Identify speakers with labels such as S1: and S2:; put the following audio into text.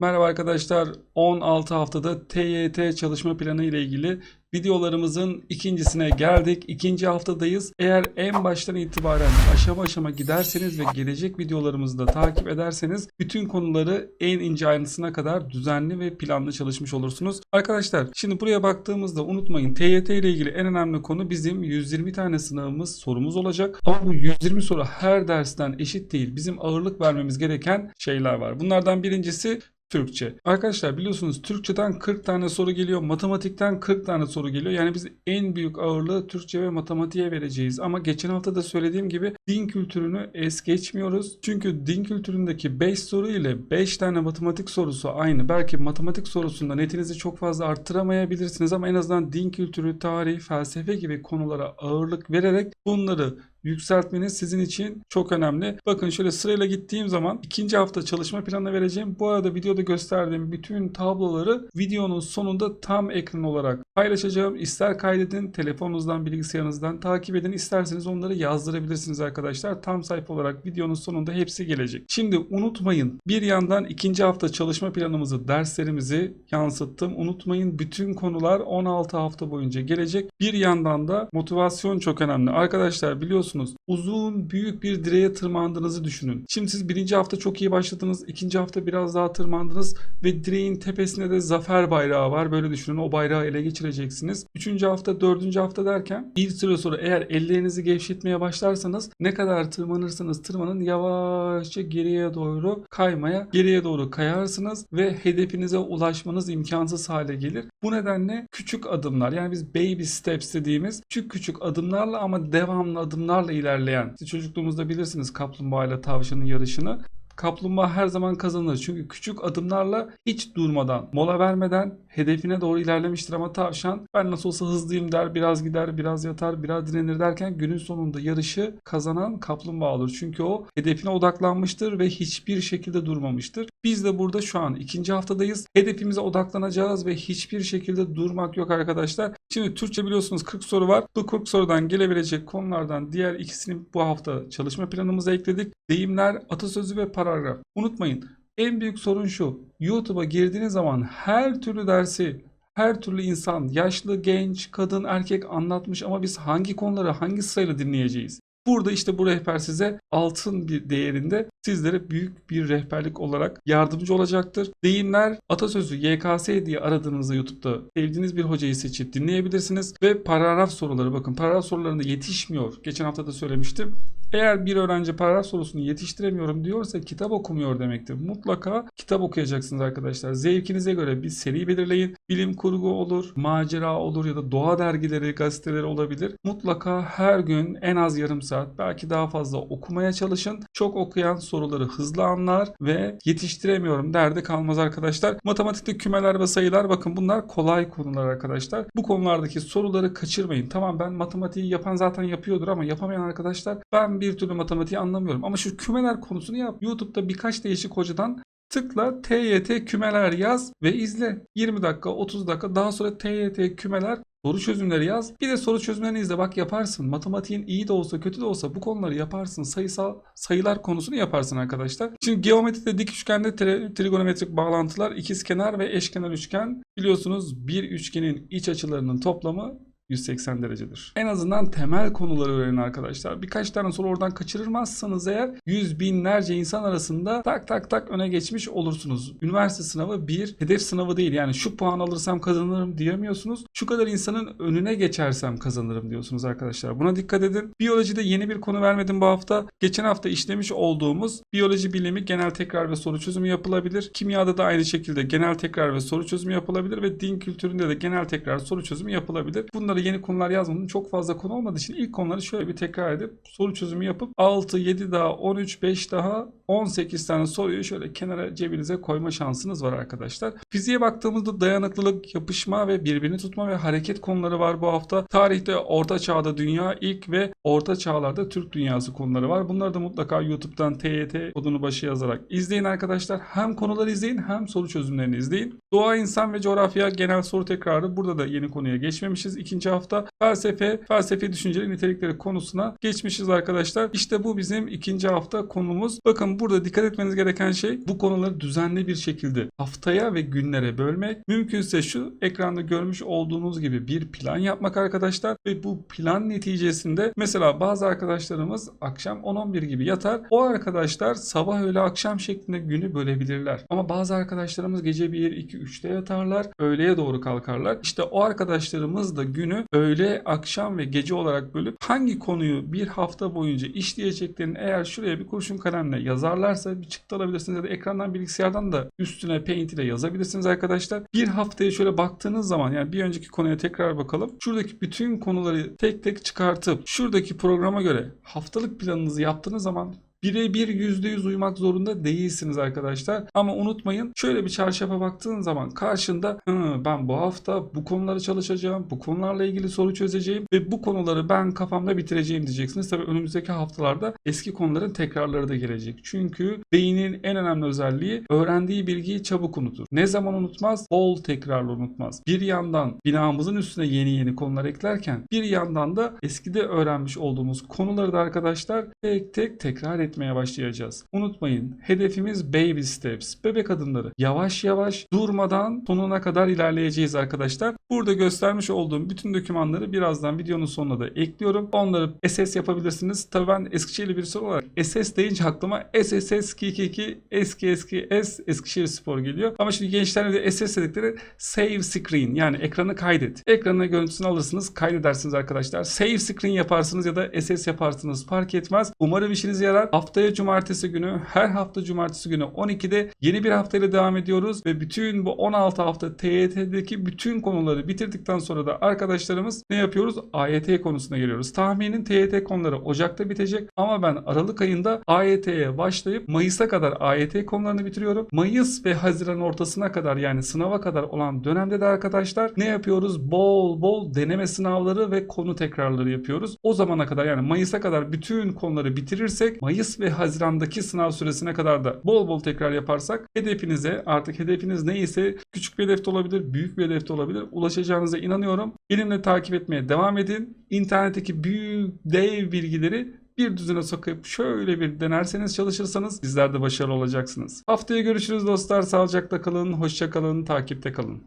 S1: Merhaba arkadaşlar. 16 haftada TYT çalışma planı ile ilgili videolarımızın ikincisine geldik. İkinci haftadayız. Eğer en baştan itibaren aşama aşama giderseniz ve gelecek videolarımızı da takip ederseniz bütün konuları en ince ayrıntısına kadar düzenli ve planlı çalışmış olursunuz. Arkadaşlar şimdi buraya baktığımızda unutmayın TYT ile ilgili en önemli konu bizim 120 tane sınavımız sorumuz olacak. Ama bu 120 soru her dersten eşit değil. Bizim ağırlık vermemiz gereken şeyler var. Bunlardan birincisi Türkçe. Arkadaşlar biliyorsunuz Türkçeden 40 tane soru geliyor. Matematikten 40 tane soru geliyor. Yani biz en büyük ağırlığı Türkçe ve matematiğe vereceğiz. Ama geçen hafta da söylediğim gibi din kültürünü es geçmiyoruz. Çünkü din kültüründeki 5 soru ile 5 tane matematik sorusu aynı. Belki matematik sorusunda netinizi çok fazla arttıramayabilirsiniz ama en azından din kültürü, tarih, felsefe gibi konulara ağırlık vererek bunları yükseltmeniz sizin için çok önemli. Bakın şöyle sırayla gittiğim zaman ikinci hafta çalışma planı vereceğim. Bu arada videoda gösterdiğim bütün tabloları videonun sonunda tam ekran olarak paylaşacağım. İster kaydedin, telefonunuzdan, bilgisayarınızdan takip edin. İsterseniz onları yazdırabilirsiniz arkadaşlar. Tam sayfa olarak videonun sonunda hepsi gelecek. Şimdi unutmayın bir yandan ikinci hafta çalışma planımızı, derslerimizi yansıttım. Unutmayın bütün konular 16 hafta boyunca gelecek. Bir yandan da motivasyon çok önemli. Arkadaşlar biliyorsunuz uzun büyük bir direğe tırmandığınızı düşünün. Şimdi siz birinci hafta çok iyi başladınız. ikinci hafta biraz daha tırmandınız ve direğin tepesinde de zafer bayrağı var. Böyle düşünün o bayrağı ele geçireceksiniz. Üçüncü hafta, dördüncü hafta derken bir süre sonra eğer ellerinizi gevşetmeye başlarsanız ne kadar tırmanırsanız tırmanın yavaşça geriye doğru kaymaya, geriye doğru kayarsınız ve hedefinize ulaşmanız imkansız hale gelir. Bu nedenle küçük adımlar yani biz baby steps dediğimiz küçük küçük adımlarla ama devamlı adımlarla ilerleyen. Siz çocukluğumuzda bilirsiniz kaplumbağa ile tavşanın yarışını. Kaplumbağa her zaman kazanır. Çünkü küçük adımlarla hiç durmadan, mola vermeden hedefine doğru ilerlemiştir ama tavşan ben nasıl olsa hızlıyım der, biraz gider, biraz yatar, biraz direnir derken günün sonunda yarışı kazanan kaplumbağa olur. Çünkü o hedefine odaklanmıştır ve hiçbir şekilde durmamıştır. Biz de burada şu an ikinci haftadayız. Hedefimize odaklanacağız ve hiçbir şekilde durmak yok arkadaşlar. Şimdi Türkçe biliyorsunuz 40 soru var. Bu 40 sorudan gelebilecek konulardan diğer ikisini bu hafta çalışma planımıza ekledik. Deyimler, atasözü ve paragraf. Unutmayın en büyük sorun şu. YouTube'a girdiğiniz zaman her türlü dersi her türlü insan, yaşlı, genç, kadın, erkek anlatmış ama biz hangi konuları hangi sırayla dinleyeceğiz? Burada işte bu rehber size altın bir değerinde sizlere büyük bir rehberlik olarak yardımcı olacaktır. Deyimler, atasözü, YKS diye aradığınızda YouTube'da sevdiğiniz bir hocayı seçip dinleyebilirsiniz. Ve paragraf soruları bakın paragraf sorularında yetişmiyor. Geçen hafta da söylemiştim. Eğer bir öğrenci paragraf sorusunu yetiştiremiyorum diyorsa kitap okumuyor demektir. Mutlaka kitap okuyacaksınız arkadaşlar. Zevkinize göre bir seri belirleyin. Bilim kurgu olur, macera olur ya da doğa dergileri, gazeteleri olabilir. Mutlaka her gün en az yarım saat belki daha fazla okumaya çalışın. Çok okuyan soruları hızlı anlar ve yetiştiremiyorum derdi kalmaz arkadaşlar. Matematikte kümeler ve sayılar bakın bunlar kolay konular arkadaşlar. Bu konulardaki soruları kaçırmayın. Tamam ben matematiği yapan zaten yapıyordur ama yapamayan arkadaşlar ben bir türlü matematiği anlamıyorum. Ama şu kümeler konusunu yap. YouTube'da birkaç değişik hocadan tıkla TYT kümeler yaz ve izle. 20 dakika 30 dakika daha sonra TYT kümeler soru çözümleri yaz. Bir de soru çözümlerini izle bak yaparsın. Matematiğin iyi de olsa kötü de olsa bu konuları yaparsın. Sayısal sayılar konusunu yaparsın arkadaşlar. Şimdi geometride dik üçgende tri- trigonometrik bağlantılar, ikizkenar ve eşkenar üçgen biliyorsunuz bir üçgenin iç açılarının toplamı 180 derecedir. En azından temel konuları öğrenin arkadaşlar. Birkaç tane soru oradan kaçırırmazsanız eğer yüz binlerce insan arasında tak tak tak öne geçmiş olursunuz. Üniversite sınavı bir hedef sınavı değil. Yani şu puan alırsam kazanırım diyemiyorsunuz. Şu kadar insanın önüne geçersem kazanırım diyorsunuz arkadaşlar. Buna dikkat edin. Biyolojide yeni bir konu vermedim bu hafta. Geçen hafta işlemiş olduğumuz biyoloji bilimi genel tekrar ve soru çözümü yapılabilir. Kimyada da aynı şekilde genel tekrar ve soru çözümü yapılabilir ve din kültüründe de genel tekrar soru çözümü yapılabilir. Bunları yeni konular yazmadım. Çok fazla konu olmadığı için ilk konuları şöyle bir tekrar edip soru çözümü yapıp 6, 7 daha 13, 5 daha 18 tane soruyu şöyle kenara cebinize koyma şansınız var arkadaşlar. Fiziğe baktığımızda dayanıklılık, yapışma ve birbirini tutma ve hareket konuları var bu hafta. Tarihte Orta Çağ'da dünya ilk ve Orta Çağlarda Türk dünyası konuları var. Bunları da mutlaka YouTube'dan TYT kodunu başı yazarak izleyin arkadaşlar. Hem konuları izleyin hem soru çözümlerini izleyin. Doğa, insan ve coğrafya genel soru tekrarı. Burada da yeni konuya geçmemişiz. İkinci ikinci hafta felsefe, felsefi düşünceleri nitelikleri konusuna geçmişiz arkadaşlar. İşte bu bizim ikinci hafta konumuz. Bakın burada dikkat etmeniz gereken şey bu konuları düzenli bir şekilde haftaya ve günlere bölmek. Mümkünse şu ekranda görmüş olduğunuz gibi bir plan yapmak arkadaşlar ve bu plan neticesinde mesela bazı arkadaşlarımız akşam 10-11 gibi yatar. O arkadaşlar sabah öğle akşam şeklinde günü bölebilirler. Ama bazı arkadaşlarımız gece 1, 2, 3'te yatarlar. Öğleye doğru kalkarlar. İşte o arkadaşlarımız da günü öğle, akşam ve gece olarak bölüp hangi konuyu bir hafta boyunca işleyeceklerini eğer şuraya bir kurşun kalemle yazarlarsa bir çıktı alabilirsiniz ya da ekrandan bilgisayardan da üstüne paint ile yazabilirsiniz arkadaşlar. Bir haftaya şöyle baktığınız zaman yani bir önceki konuya tekrar bakalım. Şuradaki bütün konuları tek tek çıkartıp şuradaki programa göre haftalık planınızı yaptığınız zaman birebir %100 uymak zorunda değilsiniz arkadaşlar. Ama unutmayın şöyle bir çarşafa baktığın zaman karşında "Hı, ben bu hafta bu konuları çalışacağım, bu konularla ilgili soru çözeceğim ve bu konuları ben kafamda bitireceğim diyeceksiniz. Tabii önümüzdeki haftalarda eski konuların tekrarları da gelecek. Çünkü beynin en önemli özelliği öğrendiği bilgiyi çabuk unutur. Ne zaman unutmaz? Bol tekrarla unutmaz. Bir yandan binamızın üstüne yeni yeni konular eklerken bir yandan da eskide öğrenmiş olduğumuz konuları da arkadaşlar tek tek tekrar etmeye başlayacağız. Unutmayın hedefimiz baby steps. Bebek adımları. Yavaş yavaş durmadan sonuna kadar ilerleyeceğiz arkadaşlar. Burada göstermiş olduğum bütün dokümanları birazdan videonun sonuna da ekliyorum. Onları SS yapabilirsiniz. Tabii ben Eskişehirli birisi olarak SS deyince aklıma SSS 222 eski eski S Eskişehir Spor geliyor. Ama şimdi gençlerin de SS dedikleri save screen yani ekranı kaydet. Ekranına görüntüsünü alırsınız kaydedersiniz arkadaşlar. Save screen yaparsınız ya da SS yaparsınız fark etmez. Umarım işinize yarar. Haftaya cumartesi günü her hafta cumartesi günü 12'de yeni bir haftayla devam ediyoruz ve bütün bu 16 hafta TYT'deki bütün konuları bitirdikten sonra da arkadaşlarımız ne yapıyoruz? AYT konusuna geliyoruz. Tahminin TYT konuları Ocak'ta bitecek ama ben Aralık ayında AYT'ye başlayıp Mayıs'a kadar AYT konularını bitiriyorum. Mayıs ve Haziran ortasına kadar yani sınava kadar olan dönemde de arkadaşlar ne yapıyoruz? Bol bol deneme sınavları ve konu tekrarları yapıyoruz. O zamana kadar yani Mayıs'a kadar bütün konuları bitirirsek Mayıs ve Haziran'daki sınav süresine kadar da bol bol tekrar yaparsak hedefinize artık hedefiniz neyse küçük bir hedef de olabilir, büyük bir hedef de olabilir. Ulaşacağınıza inanıyorum. Benimle takip etmeye devam edin. İnternetteki büyük dev bilgileri bir düzene sokup şöyle bir denerseniz çalışırsanız bizler de başarılı olacaksınız. Haftaya görüşürüz dostlar. Sağlıcakla kalın, hoşça kalın, takipte kalın.